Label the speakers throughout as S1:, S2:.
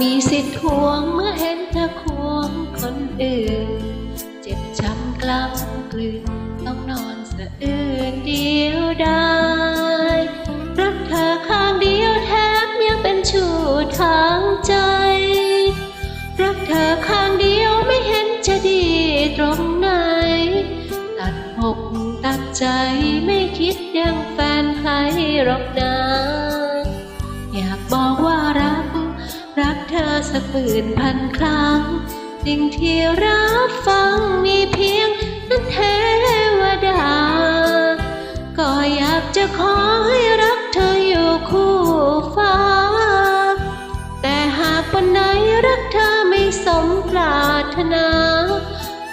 S1: มีสิทธิ์ทวงเมื่อเห็นเธอควงคนอื่น เจ็บช้ำกล้ำกลืนต้องนอนสะอื้นเดียวดายรักเธอข้างเดียวแทบยังเป็นชู้ทางใจ รักเธอข้างเดียวไม่เห็นจะดีตรงไหน ตัดหกตัดใจไม่คิดยังแฟนใครหรอกนาะ สักหมื่นพันครั้ง สิ่งที่รับฟังมีเพียงนั้นเทวดา ก็อยากจะขอให้รักเธออยู่คู่ฟ้า แต่หากวันไหนรักเธอไม่สมปรารถนา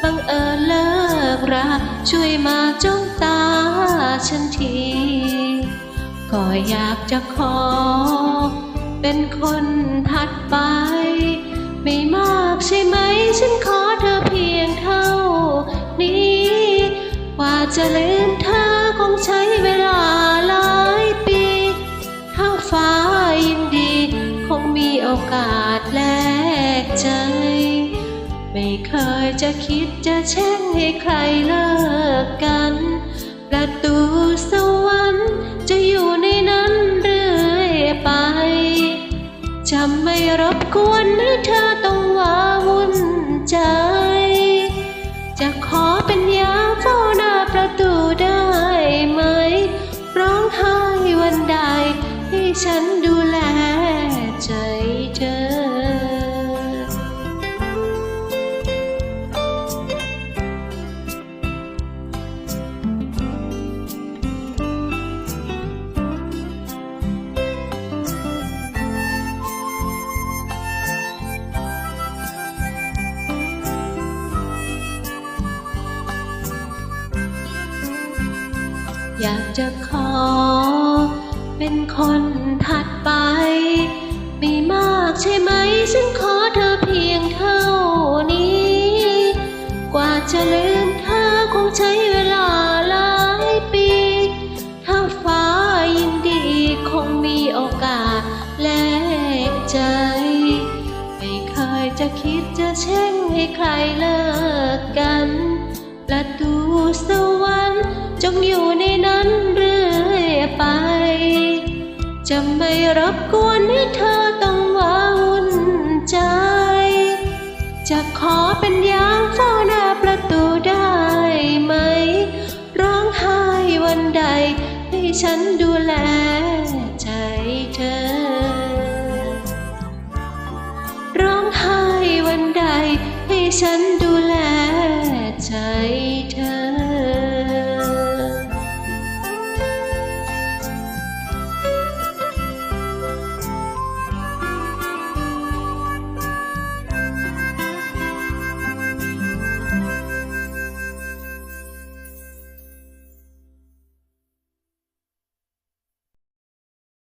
S1: บังเอิญเลิกรักช่วยมาจ้องตาฉันที ก็อยากจะขอ เป็นคนถัดไป ไม่มากใช่ไหม ฉันขอเธอเพียงเท่านี้ กว่าจะลืมเธอคงใช้เวลาหลายปีถ้าฟ้ายินดี คงมีโอกาสแลกใจ ไม่เคยจะคิดจะแช่งให้ใครเลิกกัน ประตูส จะ อยากจะขอ เป็นคนถัดไป ไม่มากใช่ไหม ฉันขอเธอเพียงเท่านี้ กว่าจะลืมเธอคงใช้เวลาหลายปี ถ้าฟ้ายินดีคงมีโอกาสแลกใจ ไม่เคยจะคิดจะแช่งให้ใครเลิกกันประตูสวรรค์ จงอยู่ในนั้นเรื่อยไป จะไม่รบกวนให้เธอต้องว้าวุ่นใจ จะขอเป็นยามเฝ้าหน้าประตูได้ไหม ร้องไห้วันใด ให้ฉันดูแลใจเธอ ร้องไห้วันใด ให้ฉันดูแลใจ